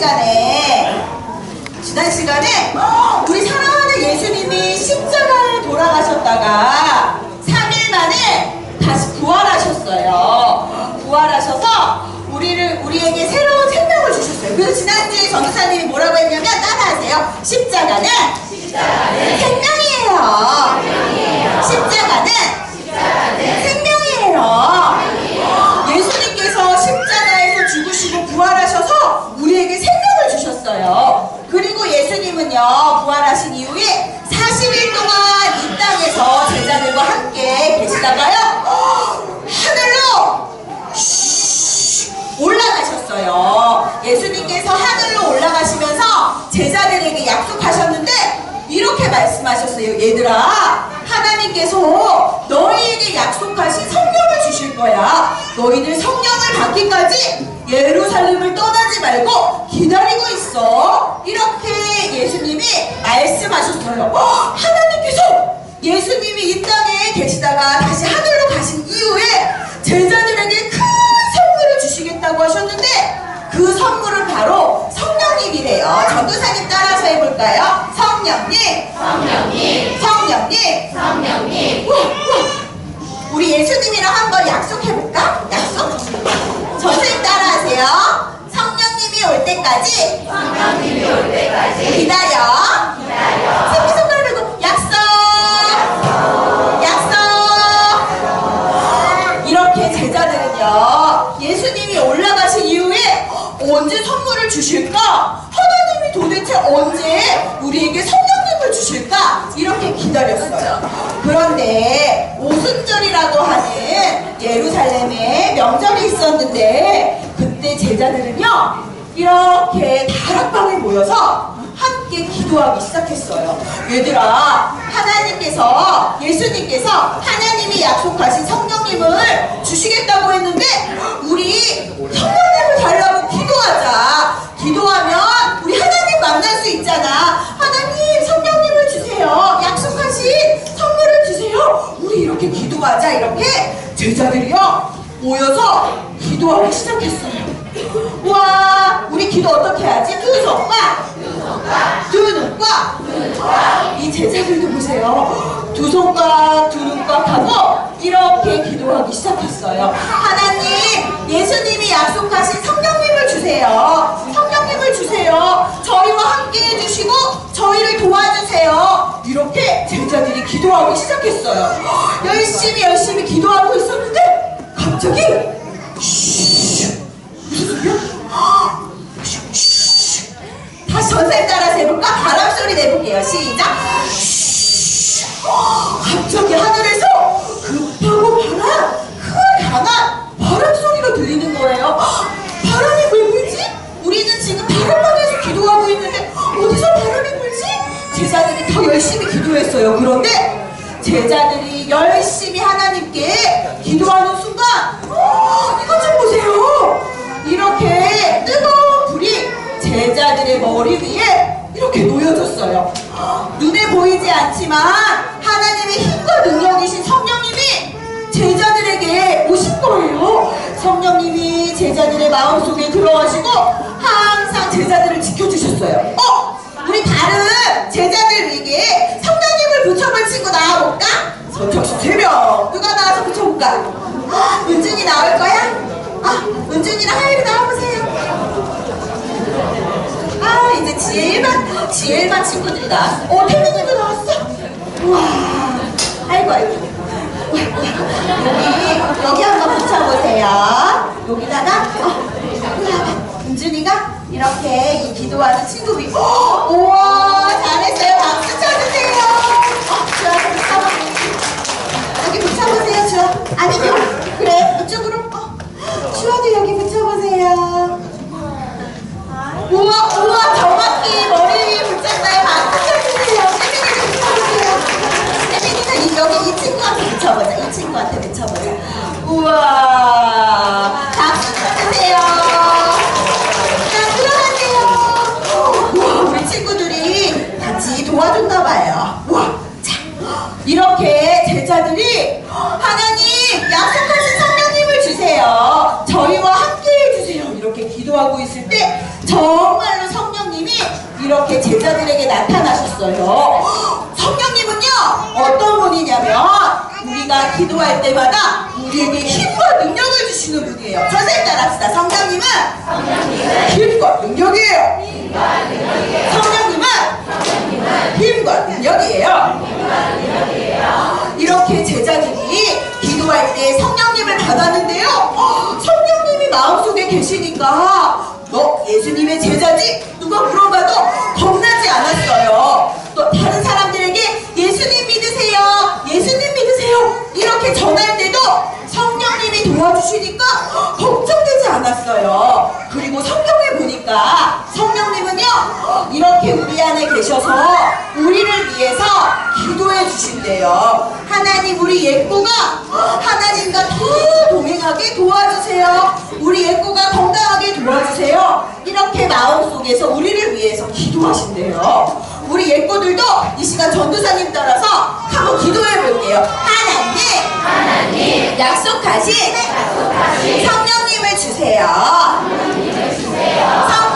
지난 시간에 지난 시간에 우리 사랑하는 예수님이 십자가에 돌아가셨다가 3일 만에 다시 부활하셨어요. 부활하셔서 우리를 우리에게 새로운 생명을 주셨어요. 그래서 지난주에 전도사님이 뭐라고 했냐면 따라하세요. 십자가는 생명이에요. 예수님께서 하늘로 올라가시면서 제자들에게 약속하셨는데, 이렇게 말씀하셨어요. 얘들아, 하나님께서 너희에게 약속하신 성령을 주실 거야. 너희들 성령을 받기까지 예루살렘을 떠나지 말고 기다리고 있어. 이렇게 예수님이 말씀하셨어요. 어, 하나님께서 예수님이 이 땅에 계시다가 다시 하늘로 가신 이후에 제자들에게 큰 선물을 주시겠다고 하셨는데 그 선물은 바로 성령님이래요. 전도사님 따라서 해볼까요? 성령님, 성령님, 성령님, 성령님. 우리 예수님이랑 한번 약속해볼까? 약속? 선생님 따라하세요. 성령님이 올 때까지 성령님이 올 때까지 기다려. 기다려. 하나님이 도대체 언제 우리에게 성령님을 주실까? 이렇게 기다렸어요. 그런데 오순절이라고 하는 예루살렘에 명절이 있었는데 그때 제자들은요, 이렇게 다락방에 모여서 함께 기도하기 시작했어요. 얘들아, 하나님께서, 예수님께서 하나님이 약속하신 성령님을 주시겠다고 했는데, 우리 기도하기 시작했어요. 와, 우리 기도 어떻게 하지? 두 손과 두 눈과 이 제자들도 보세요. 두 손과 두 눈과 하고 이렇게 기도하기 시작했어요. 하나님, 예수님이 약속하신 성령님을 주세요. 성령님을 주세요. 저희와 함께 해주시고 저희를 도와주세요. 이렇게 제자들이 기도하기 시작했어요. 열심히 열심히 기도하고 있었는데 갑자기? 다시 전사님 따라서 해볼까? 바람 소리 내볼게요. 시작. 갑자기 하늘에서 급하고 바람, 큰 강한 바람 소리가 들리는 거예요. 바람이 왜 불지? 우리는 지금 바람방에서 기도하고 있는데 어디서 바람이 불지? 제자들이 더 열심히 기도했어요. 그런데 제자들이 열심히 하나님께 기도하는 순간 어, 이것 좀 보세요. 이렇게 뜨거운 불이 제자들의 머리 위에 이렇게 놓여졌어요. 눈에 보이지 않지만 하나님의 힘과 능력이신 성령님이 제자들에게 오신 거예요. 성령님이 제자들의 마음속에 들어가시고 항상 제자들을 지켜주셨어요. 어? 우리 다른 제자들 3명 누가 나와서 붙여볼까? 아, 은준이 나올 거야? 아, 은준이랑 하율이 나와보세요. 아, 이제 지혜 1반, 지혜 1반 친구들이 나왔어. 어, 태민이도 나왔어? 우와, 아이고, 아이고. 여기, 여기 한번 붙여보세요. 여기다가, 어, 은준이가 이렇게 이 기도하는 친구비. 우와, 잘 아. 아니요. 그래, 이쪽으로. 어, 주아도 여기 붙여보세요. 우와, 우와, 정확히 머리 위에 붙였어요. 박수 쳐주세요. 세민이도 붙여보세요. 세민이는 이- 여기 이 친구한테 붙여보자. 이 친구한테 붙여보자. 우와, 나타나셨어요. 성령님은요, 어떤 분이냐면, 우리가 기도할 때마다 우리에게 힘과 능력을 주시는 분이에요. 자세히 따라합시다. 성령님은 힘과 능력이에요. 성령님은 힘과 능력이에요. 이렇게 제자들이 기도할 때 성령님을 받았는데요. 성령님이 마음속에 계시니까 너 예수님의 제자지? 누가 물어 전할 때도 성령님이 도와주시니까 걱정되지 않았어요. 그리고 성경에 보니까 성령님은요, 이렇게 우리 안에 계셔서 우리를 위해서 기도해 주신대요. 하나님, 우리 예쁘가 하나님과 더 동행하게 도와주세요. 우리 예쁘가 건강하게 도와주세요. 이렇게 마음속에서 우리를 위해서 기도하신대요. 우리 예쁘들도 이 시간 전도사님 따라서 한번 기도해 볼게요. 하나님, 하나님 약속하신 성령님을 주세요. 성령님,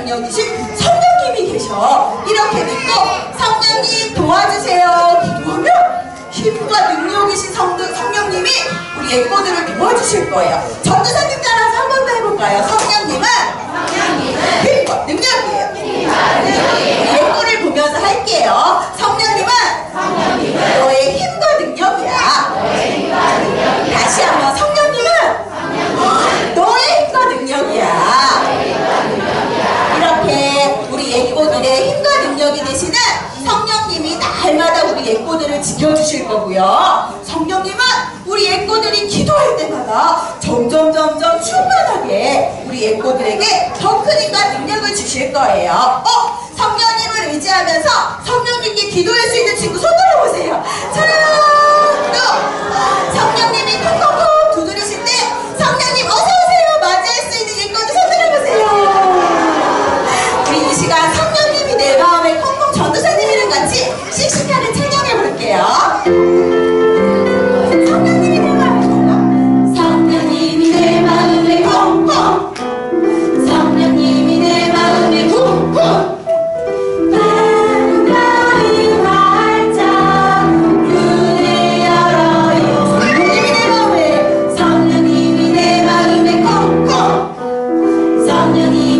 힘과 능력이신 성령님이 계셔. 이렇게 믿고, 성령님 도와주세요. 기도하면 힘과 능력이신 성, 성령님이 우리 예뻐들을 도와주실 거예요. 전도사님 따라서 한 번 더 해볼까요? 성령님은 힘과 능력이에요. 예뻐를 보면서 할게요. 성령님은 너의 힘과 거고요. 성령님은 우리 예꼬들이 기도할 때마다 점점 점점 충만하게 우리 예꼬들에게 더 큰 힘과 능력을 주실 거예요. 어? 성령님을 의지하면서 성령님께 기도할 수 있는 친구 손 들어보세요. 자, 또 성령님 성